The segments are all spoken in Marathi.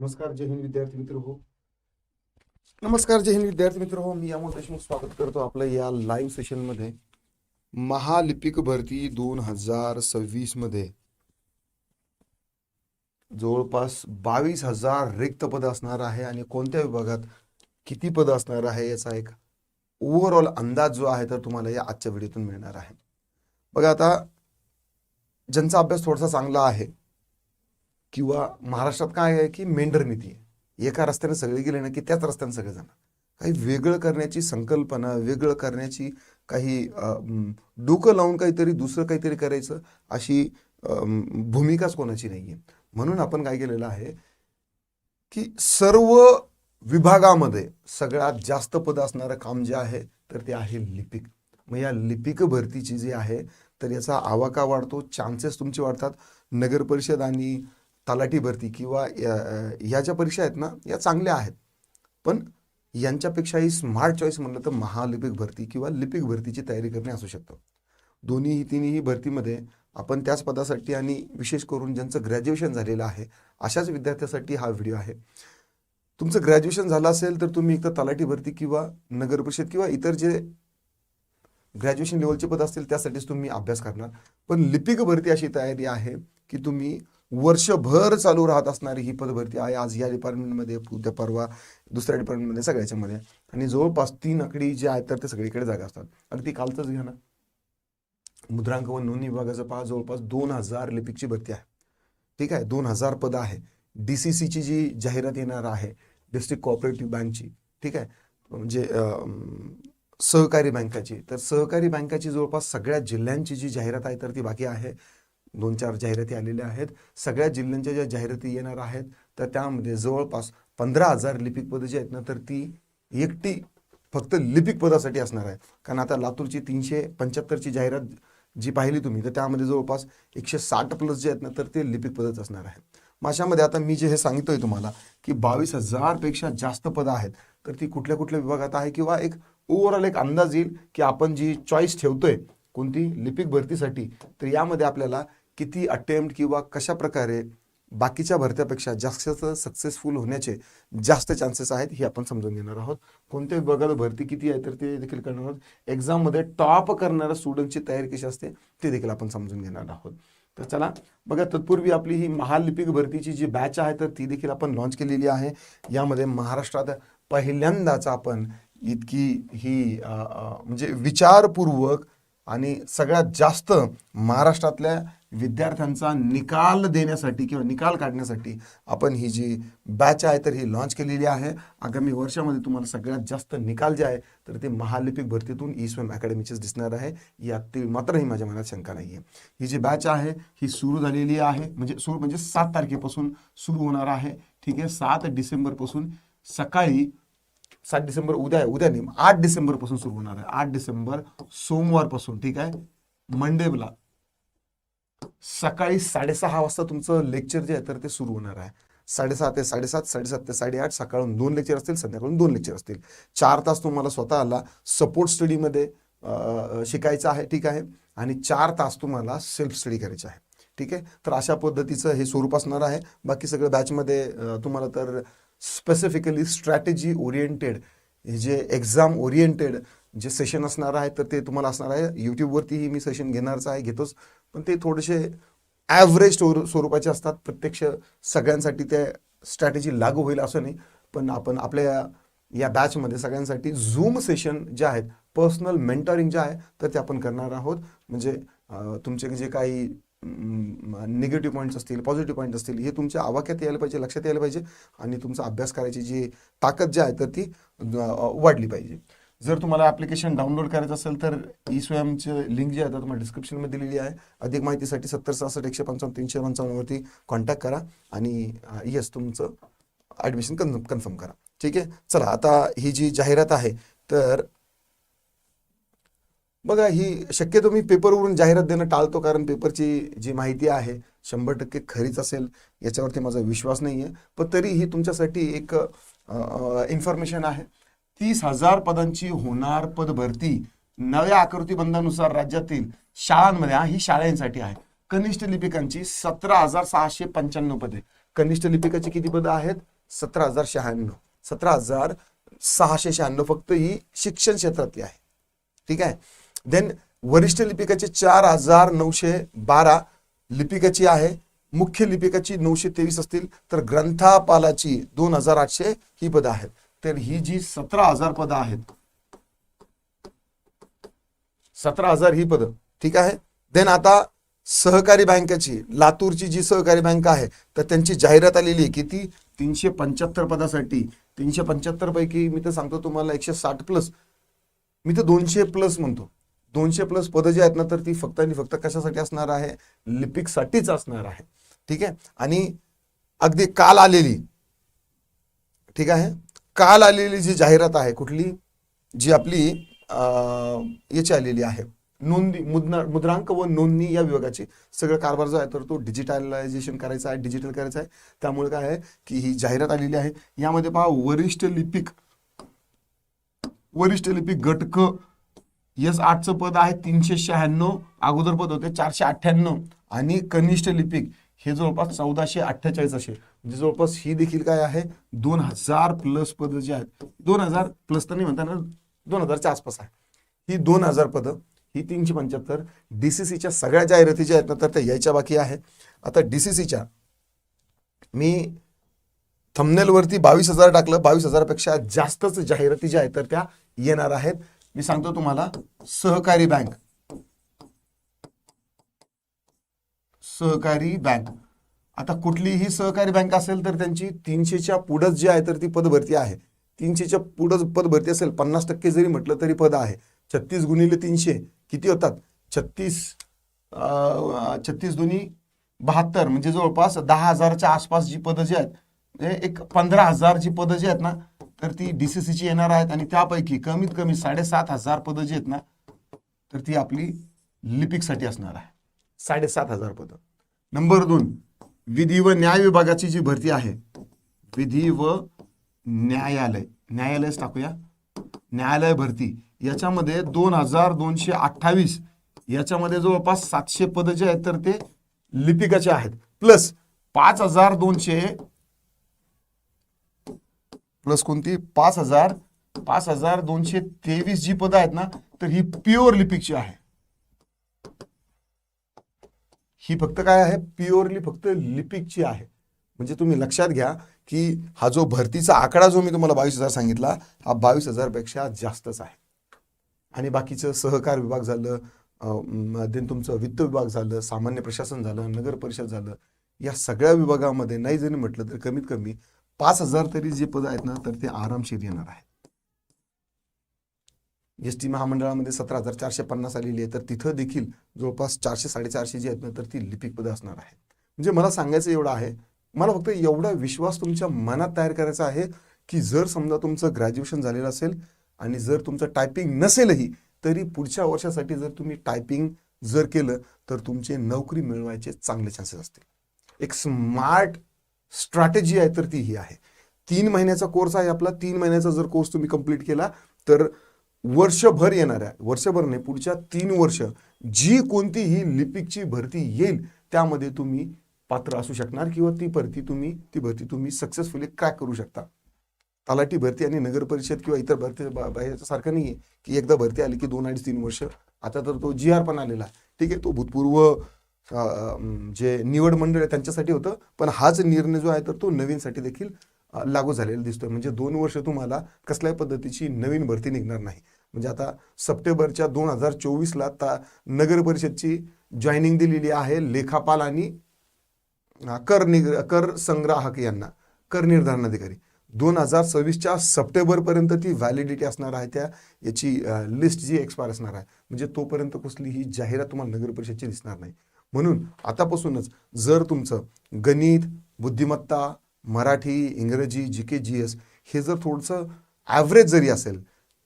नमस्कार जय हिंद विद्यार्थी मित्र हो. नमस्कार जय हिंद विद्यार्थी मित्र हो. मी अमोल देशमुख स्वागत करतो आपलं या लाईव्ह सेशनमध्ये महालिपिक भरती दोन हजार सव्वीसमध्ये. जवळपास बावीस हजार रिक्त पद असणार आहे आणि कोणत्या विभागात किती पद असणार आहे याचा एक ओव्हरऑल अंदाज जो आहे तर तुम्हाला या आजच्या व्हिडिओतून मिळणार आहे. बघा आता ज्यांचा अभ्यास थोडासा चांगला आहे किंवा महाराष्ट्रात काय आहे की मेंढर नीती आहे. एका रस्त्याने सगळे गेले ना की त्याच रस्त्याने सगळे जाणार. काही वेगळं करण्याची संकल्पना वेगळं करण्याची काही डोकं लावून काहीतरी दुसरं काहीतरी करायचं अशी भूमिकाच कोणाची नाही आहे म्हणून आपण काय केलेलं आहे की सर्व विभागामध्ये सगळ्यात जास्त पद असणारं काम जे आहे तर ते आहे लिपिक. मग या लिपिक भरतीची जी आहे तर याचा आवाका वाढतो चान्सेस तुमचे वाढतात. नगर परिषद आणि तलाठी भरती किंवा या- या ज्या परीक्षा आहेत ना या चांगल्या आहेत. पण यांच्यापेक्षाही स्मार्ट चॉईस म्हणलं तर महालिपिक भरती किंवा लिपिक भरतीची तयारी करणे असू शकतं. दोन्ही तिन्ही भरतीमध्ये आपण त्याच पदासाठी आणि विशेष करून ज्यांचं ग्रॅज्युएशन झालेलं आहे अशाच विद्यार्थ्यासाठी हा व्हिडिओ आहे. तुमचं ग्रॅज्युएशन झालं असेल तर तुम्ही एकतर तलाठी भरती किंवा नगर परिषद किंवा इतर जे ग्रॅज्युएशन लेवलचे पद असतील त्यासाठीच तुम्ही अभ्यास करणार. पण लिपिक भरती अशी तयारी आहे की तुम्ही वर्षभर चालू राहत असणारी ही पदभरती आहे. आज या डिपार्टमेंटमध्ये उद्या परवा दुसऱ्या डिपार्टमेंटमध्ये सगळ्याच्यामध्ये. आणि जवळपास तीन आकडी जे आहेत तर ते सगळीकडे जागा असतात. अगदी कालचंच घ्या ना. मुद्रांक व नोंदणी विभागाचं पहा जवळपास दोन हजार लिपिकची भरती आहे. ठीक आहे? दोन हजार पदं आहे. डी सी सीची जी जाहिरात येणार आहे डिस्ट्रिक्ट कोऑपरेटिव्ह बँकची ठीक आहे? म्हणजे सहकारी बँकाची. तर सहकारी बँकाची जवळपास सगळ्या जिल्ह्यांची जी जाहिरात आहे तर ती बाकी आहे. दोन चार जाहिराती आलेल्या आहेत. सगळ्या जिल्ह्यांच्या ज्या जाहिराती येणार आहेत तर त्यामध्ये जवळपास पंधरा हजार लिपिक पदं जी आहेत ना तर ती एकटी फक्त लिपिक पदासाठी असणार आहे कारण आता लातूरची तीनशे पंच्याहत्तरची जाहिरात जी पाहिली तुम्ही तर त्यामध्ये जवळपास एकशे साठ प्लस जे आहेत ना तर ते लिपिक पदच असणार आहे मग अशामध्ये आता मी जे हे सांगितोय तुम्हाला की बावीस हजारपेक्षा जास्त पदं आहेत तर ती कुठल्या कुठल्या विभागात आहे? किंवा एक ओव्हरऑल एक अंदाज येईल की आपण जी चॉईस ठेवतोय कोणती लिपिक भरतीसाठी तर यामध्ये आपल्याला किती अटेम्प्ट किंवा कशा प्रकारे बाकीच्या भरत्यापेक्षा जास्त सक्सेसफुल होण्याचे जास्त चान्सेस आहेत हे आपण समजून घेणार आहोत. कोणत्या विभागाला भरती किती आहे तर ते देखील करणार आहोत. एक्झाममध्ये टॉप करणाऱ्या स्टुडंटची तयारी कशी असते ते देखील आपण समजून घेणार आहोत. तर चला बघा तत्पूर्वी आपली ही महालिपिक भरतीची जी बॅच आहे तर ती देखील आपण लॉन्च केलेली आहे. यामध्ये महाराष्ट्रात पहिल्यांदाच आपण इतकी ही म्हणजे विचारपूर्वक आणि सगळ्यात जास्त महाराष्ट्रातल्या विद्यार्थ्यांचा निकाल देण्यासाठी किंवा निकाल काढण्यासाठी आपण ही जी बॅच आहे तर ही लॉन्च केलेली आहे. आगामी वर्षामध्ये तुम्हाला सगळ्यात जास्त निकाल जे आहे तर ते महालिपिक भरतीतून ई स्वयं अकॅडमीचेच दिसणार आहे. यात मात्रही माझ्या मनात शंका नाही आहे ही जी बॅच आहे ही सुरू झालेली आहे म्हणजे सुरू म्हणजे सात तारखेपासून सुरू होणार आहे. ठीक आहे सात डिसेंबरपासून सकाळी सात डिसेंबर उद्या आहे उद्या नाही आठ डिसेंबरपासून सुरू होणार आहे. आठ डिसेंबर सोमवारपासून ठीक आहे? मंडेला सकाळी साडेसहा वाजता तुमचं लेक्चर जे आहे तर ते सुरू होणार आहे. साडेसहा ते साडेसात साडेसात ते साडेआठ सकाळून दोन लेक्चर असतील संध्याकाळून दोन लेक्चर असतील. चार तास तुम्हाला स्वतःला सपोर्ट स्टडीमध्ये शिकायचं आहे ठीक आहे? आणि चार तास तुम्हाला सेल्फ स्टडी करायचं आहे. ठीक आहे? तर अशा पद्धतीचं हे स्वरूप असणार आहे. बाकी सगळं बॅचमध्ये तुम्हाला तर स्पेसिफिकली स्ट्रॅटेजी ओरिएंटेड हे जे एक्झाम ओरिएंटेड जे सेशन असणार आहे तर ते तुम्हाला असणार आहे. यूट्यूबवरतीही मी सेशन घेणारच आहे घेतोच. पण ते थोडेसे ॲव्हरेज स्वरूपाचे असतात. प्रत्यक्ष सगळ्यांसाठी त्या स्ट्रॅटेजी लागू होईल असं नाही. पण आपण आपल्या या बॅचमध्ये सगळ्यांसाठी झूम सेशन जे आहेत पर्सनल मेंटरिंग जे आहे तर ते आपण करणार आहोत. म्हणजे तुमचे जे काही निगेटिव्ह पॉईंट्स असतील पॉझिटिव्ह पॉईंट असतील हे तुमच्या आवाक्यात यायला पाहिजे लक्षात यायला पाहिजे. आणि तुमचा अभ्यास करायची जी ताकद जी आहे तर ती वाढली पाहिजे. जर तुम्हाला ॲप्लिकेशन डाउनलोड करायचं असेल तर ई स्वयंचे लिंक जे आहे तर तुम्हाला डिस्क्रिप्शनमध्ये दिलेली आहे. अधिक माहितीसाठी सत्तर सहासष्ट एकशे पंचावन्न तीनशे पंचावन्नवरती कॉन्टॅक्ट करा आणि येस तुमचं ॲडमिशन कन्फर्म कन्फर्म करा. ठीक आहे? चला आता ही जी जाहिरात आहे तर बघा ही शक्यतो मी पेपरवरून जाहिरात देणं टाळतो कारण पेपरची जी माहिती आहे शंभर टक्के खरीच असेल याच्यावरती माझा विश्वास नाही आहे पण तरीही तुमच्यासाठी एक इन्फॉर्मेशन आहे. तीस हजार पदांची होणार पद भरती नव्या आकृतीबंधानुसार राज्यातील शाळांमध्ये ही शाळांसाठी आहे. कनिष्ठ लिपिकांची सतरा हजार सहाशे पंच्याण्णव पदे. कनिष्ठ लिपिकाची किती पदं आहेत? सतरा हजार शहाण्णव. सतरा हजार सहाशे शहाण्णव फक्त ही शिक्षण क्षेत्रातली आहे. ठीक आहे? देन वरिष्ठ लिपिकाचे चार हजार नऊशे बारा लिपिकाची आहे. मुख्य लिपिकाची नऊशे तेवीस असतील तर ग्रंथापालाची दोन हजार आठशे ही पदं आहेत. तर ही जी सतरा हजार पदं आहेत सतरा हजार ही पदं ठीक आहे? देन आता सहकारी बँकेची लातूरची जी सहकारी बँक आहे तर त्यांची जाहिरात आलेली आहे किती तीनशे पंच्याहत्तर पदासाठी तीनशे पंच्याहत्तर पैकी मी तर सांगतो तुम्हाला एकशे साठ प्लस मी तर दोनशे प्लस म्हणतो. दोनशे प्लस पदं जी आहेत ना तर ती फक्त आणि फक्त कशासाठी असणार आहे? लिपिकसाठीच असणार आहे. ठीक आहे? आणि अगदी काल आलेली ठीक आहे? काल आलेली जी जाहिरात आहे कुठली? जी आपली याची आलेली आहे. नोंदी मुद्रा मुद्रांक व नोंदणी या विभागाची. सगळं कारभार जो आहे तर तो डिजिटलायझेशन करायचा आहे डिजिटल करायचा आहे. त्यामुळे काय आहे की ही जाहिरात आलेली आहे. यामध्ये पहा वरिष्ठ लिपिक वरिष्ठ लिपिक घटक यस आठचं पद आहे तीनशे शहाण्णव. अगोदर पद होते चारशे अठ्ठ्याण्णव. आणि कनिष्ठ लिपिक हे जवळपास चौदाशे अठ्ठेचाळीस असे. म्हणजे जवळपास ही देखील काय आहे? दोन हजार प्लस पद जी आहेत. दोन हजार प्लस तर नाही म्हणता ना दोन हजारच्या आसपास आहे. ही दोन हजार पदं ही तीनशे पंच्याहत्तर डी सी सीच्या सगळ्या जाहिराती ज्या आहेत ना तर त्या यायच्या बाकी आहे. आता डी सी सीच्या मी थमनेलवरती बावीस हजार टाकलं. बावीस हजारापेक्षा जास्तच जाहिराती ज्या आहेत तर त्या येणार आहेत. मी सांगतो तुम्हाला सहकारी बँक. सहकारी बँक. आता कुठलीही सहकारी बँक असेल तर त्यांची तीनशेच्या पुढंच जी आहे तर ती पदभरती आहे. तीनशेच्या पुढंच पदभरती असेल पन्नास टक्के जरी म्हटलं तरी पद आहे. छत्तीस गुणिले तीनशे किती होतात? छत्तीस छत्तीस दोन्ही बहात्तर म्हणजे जवळपास दहा हजारच्या आसपास जी पदं जी आहेत म्हणजे एक पंधरा हजार जी पदं जी आहेत ना तर ती डी सी सीची येणार आहेत आणि त्यापैकी कमीत कमी साडेसात हजार पदं जी आहेत ना तर ती आपली लिपिकसाठी असणार आहे. साडेसात हजार पदं. नंबर दोन विधी व न्याय विभागाची जी भरती आहे विधी व न्यायालय न्यायालयच टाकूया. न्यायालय भरती. याच्यामध्ये दोन हजार दोनशे अठ्ठावीस याच्यामध्ये जवळपास सातशे पद जे आहेत तर ते लिपिकाचे आहेत. प्लस पाच हजार दोनशे प्लस कोणती? पाच हजार पाच हजार दोनशे तेवीस जी पदं आहेत ना तर ही प्युअर लिपिकची आहे. ही फक्त काय आहे? प्युअरली फक्त लिपिकची आहे. म्हणजे तुम्ही लक्षात घ्या की हा जो भरतीचा आकडा जो मी तुम्हाला बावीस हजार सांगितला हा बावीस हजारपेक्षा जास्तच आहे. आणि बाकीचं सहकार विभाग झालं देन तुमचं वित्त विभाग झालं सामान्य प्रशासन झालं नगर परिषद झालं या सगळ्या विभागामध्ये नाही जरी म्हटलं तर कमीत कमी पाच हजार तरी जे पद आहेत ना तर ते आरामशीर येणार आहेत. एस टी महामंडळामध्ये सतरा हजार चारशे पन्नास आलेली आहे. तर तिथं देखील जवळपास चारशे साडेचारशे जी आहेत ना तर ती लिपिक पदं असणार आहेत. म्हणजे मला सांगायचं एवढं आहे मला फक्त एवढा विश्वास तुमच्या मनात तयार करायचा आहे की जर समजा तुमचं ग्रॅज्युएशन झालेलं असेल आणि जर तुमचं टायपिंग नसेलही तरी पुढच्या वर्षासाठी जर तुम्ही टायपिंग जर केलं तर तुमचे नोकरी मिळवायचे चांगले चान्सेस असतील. एक स्मार्ट स्ट्रॅटेजी आहे तर ती ही आहे. तीन महिन्याचा कोर्स आहे आपला तीन महिन्याचा जर कोर्स तुम्ही कंप्लीट केला तर वर्षभर येणार आहे. वर्षभर नाही पुढच्या तीन वर्ष जी कोणतीही लिपिकची भरती येईल त्यामध्ये तुम्ही पात्र असू शकणार किंवा ती भरती तुम्ही ती भरती तुम्ही सक्सेसफुली क्रॅक करू शकता. तलाठी भरती आणि नगर परिषद किंवा इतर भरती सारखं नाही आहे की एकदा भरती आली की दोन अडीच तीन वर्ष. आता तर तो जी आर पण आलेला ठीक आहे तो भूतपूर्व जे निवड मंडळ आहे त्यांच्यासाठी होतं पण हाच निर्णय जो आहे तर तो नवीनसाठी देखील लागू झालेला दिसतोय. म्हणजे दोन वर्ष तुम्हाला कसल्याही पद्धतीची नवीन भरती निघणार नाही. म्हणजे आता सप्टेंबरच्या दोन हजार चोवीसला आता नगर परिषदची जॉईनिंग दिलेली आहे लेखापाल आणि कर निग कर संग्राहक यांना कर निर्धारण अधिकारी. दोन हजार सव्वीसच्या सप्टेंबरपर्यंत ती व्हॅलिडिटी असणार आहे त्या याची लिस्ट जी एक्सपायर असणार आहे. म्हणजे तोपर्यंत कुठलीही जाहिरात तुम्हाला नगर परिषदची दिसणार नाही. म्हणून आतापासूनच जर तुमचं गणित बुद्धिमत्ता मराठी इंग्रजी जी के जी एस हे जर थोडंसं ॲव्हरेज जरी असेल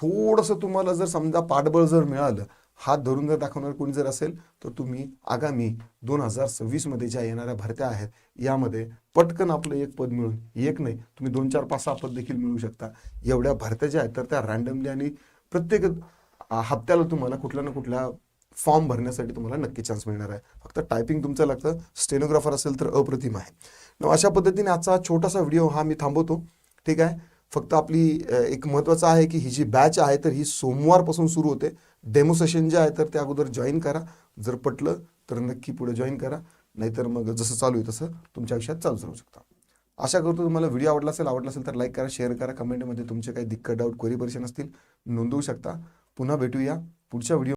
थोडंसं तुम्हाला जर समजा पाठबळ जर मिळालं हात धरून जर दाखवणार कोणी जर असेल तर तुम्ही आगामी दोन हजार सव्वीसमध्ये ज्या येणाऱ्या भरत्या आहेत यामध्ये पटकन आपलं एक पद मिळून एक नाही तुम्ही दोन चार पाच सहा पद देखील मिळू शकता. एवढ्या भरत्या ज्या आहेत तर त्या रँडमली आणि प्रत्येक हप्त्याला तुम्हाला कुठल्या ना कुठल्या फॉर्म भरण्यासाठी तुम्हाला नक्की चान्स मिळणार आहे. फक्त टायपिंग तुमचं लागतं स्टेनोग्राफर असेल तर अप्रतिम आहे. अशा पद्धतीने आजचा छोटासा व्हिडिओ हा मी थांबवतो. ठीक आहे? फक्त आपली एक महत्त्वाचं आहे की ही जी बॅच आहे तर ही सोमवारपासून सुरू होते. डेमो सेशन जे आहे तर त्या अगोदर जॉईन करा. जर पटलं तर नक्की पुढे जॉईन करा. नाहीतर मग जसं चालू आहे तसं तुमच्या आयुष्यात चालूच राहू शकता. आशा करतो तुम्हाला व्हिडिओ आवडला असेल आवडला असेल तर लाईक करा शेअर करा. कमेंटमध्ये तुमचे काही दिक्कत डाऊट क्वेरी परेशान असतील नोंदवू शकता. पुन्हा भेटूया पुढच्या व्हिडिओ